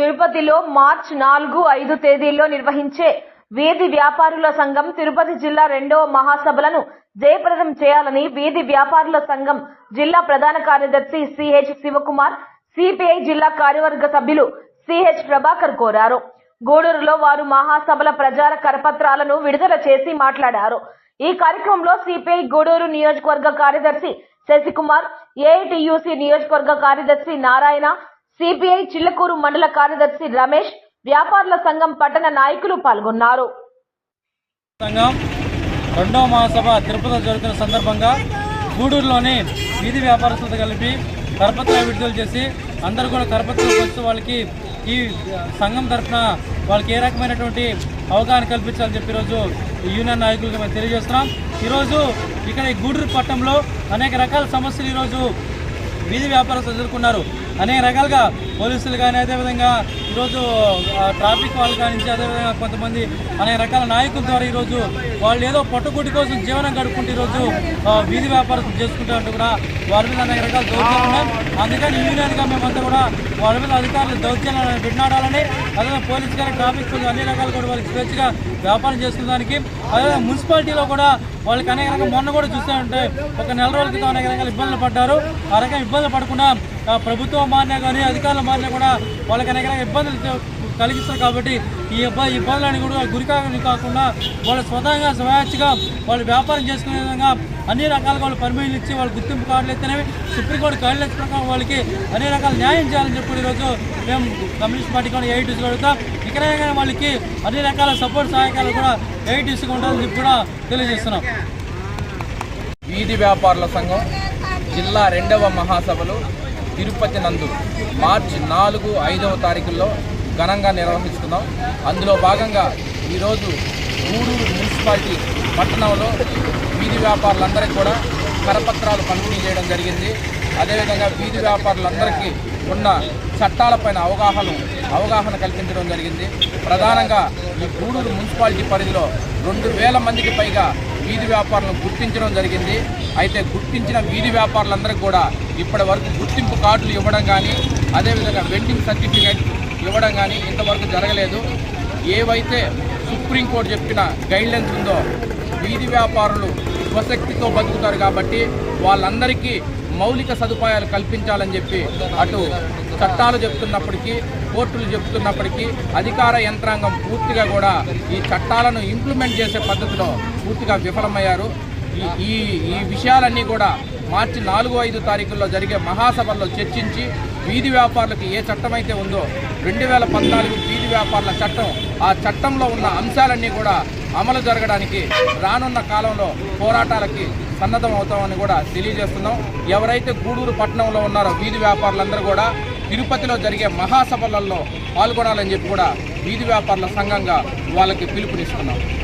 తిరుపతిలో మార్చ్ నాలుగు ఐదు తేదీల్లో నిర్వహించే వీధి వ్యాపారుల సంఘం తిరుపతి జిల్లా రెండవ మహాసభలను జయప్రదం చేయాలని వీధి వ్యాపారుల సంఘం జిల్లా ప్రధాన కార్యదర్శి సిహెచ్ శివకుమార్ సిపిఐ జిల్లా కార్యవర్గ సభ్యులు సిహెచ్ ప్రభాకర్ కోరారు. గూడూరులో వారు మహాసభల ప్రచార కరపత్రాలను విడుదల చేసి మాట్లాడారు. ఈ కార్యక్రమంలో సిపిఐ గూడూరు నియోజకవర్గ కార్యదర్శి శశికుమార్ ఏఐటియుసి నియోజకవర్గ కార్యదర్శి నారాయణ సిపిఐ చిల్లకూరు మండల కార్యదర్శి రమేష్ వ్యాపారుల సంఘం పట్టణ నాయకులు పాల్గొన్నారు. సంఘం రెండవ మహాసభ తిరుపతిలో జరుగుతున్న సందర్భంగా గూడూరులోని వీధి వ్యాపారస్తులతో కలిపి కరపత్రాలు విడుదల చేసి అందరూ కూడా కరపత్రాలు పంచుతూ వాళ్ళకి ఈ సంఘం తరఫున వాళ్ళకి ఏ రకమైనటువంటి అవగాహన కల్పించాలని చెప్పి ఈరోజు ఈ యూనియన్ నాయకులకి మేము తెలియజేస్తున్నాం. ఈరోజు ఇక్కడ ఈ గూడూరు పట్టణంలో అనేక రకాల సమస్యలు ఈరోజు వీధి వ్యాపారస్తులు ఎదుర్కొన్నారు. అనేక రకాలుగా పోలీసులు కానీ అదేవిధంగా ఈరోజు ట్రాఫిక్ వాళ్ళు కానీ అదేవిధంగా కొంతమంది అనేక రకాల నాయకుల ద్వారా ఈరోజు వాళ్ళు ఏదో పట్టుకుటి కోసం జీవనం గడుపుకుంటే ఈరోజు వీధి వ్యాపారం చేసుకుంటారంటూ కూడా వారి మీద అనేక రకాల దౌర్జన్యాలు ఉన్నాయి. అందుకని యూనియన్గా మేమంతా కూడా వాళ్ళ మీద అధికారులు దౌర్జన్యాలను విన్నాడాలని అదేవిధంగా పోలీసు కానీ ట్రాఫిక్ అన్ని రకాలు కూడా వాళ్ళకి స్వేచ్ఛగా వ్యాపారం చేసుకునేదానికి అదేవిధంగా మున్సిపాలిటీలో కూడా వాళ్ళకి అనేక రకాల మొన్న కూడా చూస్తూ ఉంటే ఒక నెల రోజుల క్రితం అనేక రకాల ఇబ్బందులు పడ్డారు. ఆ రకంగా ఇబ్బందులు పడకుండా ప్రభుత్వం మారినా కానీ అధికారులు మారినా కూడా వాళ్ళకి అనేక ఇబ్బందులు కలిగిస్తారు కాబట్టి ఈ ఇబ్బంది ఇబ్బందులని కూడా గురికాని కాకుండా వాళ్ళు స్వతహాగా స్వేచ్ఛగా వాళ్ళు వ్యాపారం చేసుకునే విధంగా అన్ని రకాలుగా వాళ్ళు పర్మిషన్లు ఇచ్చి వాళ్ళు గుర్తింపు కార్డులు ఇస్తేనేవి సుప్రీంకోర్టు గైడ్లైన్స్ ప్రకారం వాళ్ళకి అన్ని రకాల న్యాయం చేయాలని చెప్పి ఈరోజు మేము కమ్యూనిస్ట్ పార్టీ కూడా ఎయిటీస్ అడుగుతాం. ఇక్కడే వాళ్ళకి అన్ని రకాల సపోర్ట్ సహాయకాలు కూడా ఎయిటీస్గా ఉండాలని చెప్పి కూడా తెలియజేస్తున్నాం. వీధి వ్యాపారుల సంఘం జిల్లా రెండవ మహాసభలు తిరుపతి నందు మార్చి నాలుగు ఐదవ తారీఖుల్లో ఘనంగా నిర్వహిస్తున్నాం అందులో భాగంగా ఈరోజు గూడూరు మున్సిపాలిటీ పట్టణంలో వీధి వ్యాపారులందరికీ కూడా కరపత్రాలు పంపిణీ చేయడం జరిగింది. అదేవిధంగా వీధి వ్యాపారులందరికీ ఉన్న చట్టాలపైన అవగాహన అవగాహన కల్పించడం జరిగింది. ప్రధానంగా ఈ గూడూరు మున్సిపాలిటీ పరిధిలో రెండు వేల మందికి పైగా వీధి వ్యాపారులను గుర్తించడం జరిగింది. అయితే గుర్తించిన వీధి వ్యాపారులందరికీ కూడా ఇప్పటి వరకు గుర్తింపు కార్డులు ఇవ్వడం కానీ అదేవిధంగా వెండింగ్ సర్టిఫికేట్ ఇవ్వడం కానీ ఇంతవరకు జరగలేదు. ఏవైతే సుప్రీంకోర్టు చెప్పిన గైడ్లైన్స్ ఉందో వీధి వ్యాపారులు స్వశక్తితో బతుకుతారు కాబట్టి వాళ్ళందరికీ మౌలిక సదుపాయాలు కల్పించాలని చెప్పి అటు చట్టాలు చెప్తున్నప్పటికీ కోర్టులు చెప్తున్నప్పటికీ అధికార యంత్రాంగం పూర్తిగా కూడా ఈ చట్టాలను ఇంప్లిమెంట్ చేసే పద్ధతిలో పూర్తిగా విఫలమయ్యారు. ఈ ఈ ఈ విషయాలన్నీ కూడా మార్చి నాలుగు ఐదు తారీఖుల్లో జరిగే మహాసభల్లో చర్చించి వీధి వ్యాపారులకు ఏ చట్టం అయితే ఉందో రెండు వేల పద్నాలుగు వీధి వ్యాపారుల చట్టం ఆ చట్టంలో ఉన్న అంశాలన్నీ కూడా అమలు జరగడానికి రానున్న కాలంలో పోరాటాలకి సన్నద్ధం అవుతామని కూడా తెలియజేస్తున్నాం. ఎవరైతే గూడూరు పట్టణంలో ఉన్నారో వీధి వ్యాపారులందరూ కూడా తిరుపతిలో జరిగే మహాసభలలో పాల్గొనాలని చెప్పి కూడా వీధి వ్యాపారుల సంఘంగా వాళ్ళకి పిలుపునిస్తున్నాం.